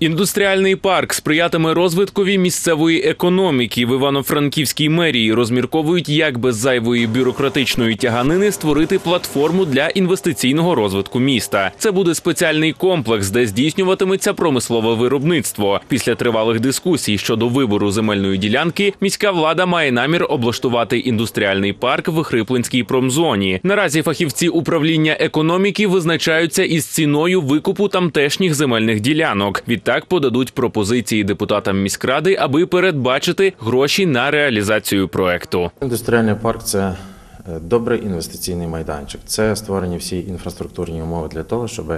Індустріальний парк сприятиме розвиткові місцевої економіки. В Івано-Франківській мерії розмірковують, як без зайвої бюрократичної тяганини створити платформу для інвестиційного розвитку міста. Це буде спеціальний комплекс, де здійснюватиметься промислове виробництво. Після тривалих дискусій щодо вибору земельної ділянки міська влада має намір облаштувати індустріальний парк в Хриплинській промзоні. Наразі фахівці управління економіки визначаються із ціною викупу тамтешніх земельних ділянок. Відтак подадуть пропозиції депутатам міськради, аби передбачити гроші на реалізацію проекту. Індустріальний парк це е, добрий інвестиційний майданчик. Це створені всі інфраструктурні умови для того, щоб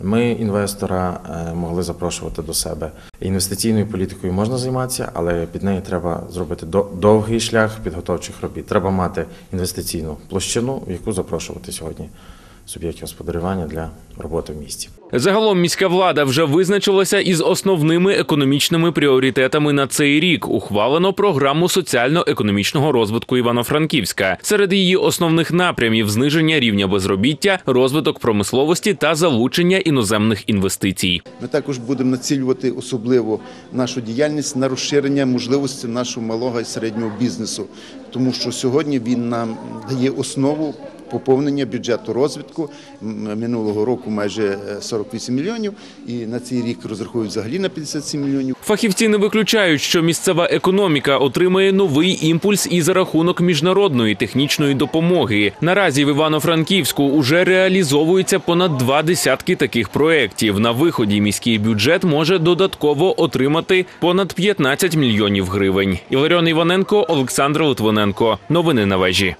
ми інвестора е, могли запрошувати до себе. Інвестиційною політикою можна займатися, але під нею треба зробити довгий шлях підготовчих робіт. Треба мати інвестиційну площину, в яку запрошувати сьогодні суб'єктів господарювання для роботи в місті. Загалом міська влада вже визначилася із основними економічними пріоритетами на цей рік. Ухвалено програму соціально-економічного розвитку Івано-Франківська. Серед її основних напрямів зниження рівня безробіття, розвиток промисловості та залучення іноземних інвестицій. Ми також будемо націлювати особливо нашу діяльність на розширення можливостей нашого малого і середнього бізнесу, тому що сьогодні він нам дає основу поповнення бюджету розвитку. Минулого року майже е, 48 мільйонів, і на цей рік розраховують взагалі на 57 мільйонів. Фахівці не виключають, що місцева економіка отримає новий імпульс і за рахунок міжнародної технічної допомоги. Наразі в Івано-Франківську уже реалізовується понад два десятки таких проєктів. На виході міський бюджет може додатково отримати понад 15 мільйонів гривень. Іларіон Іваненко, Олександр Литвиненко. Новини на вежі.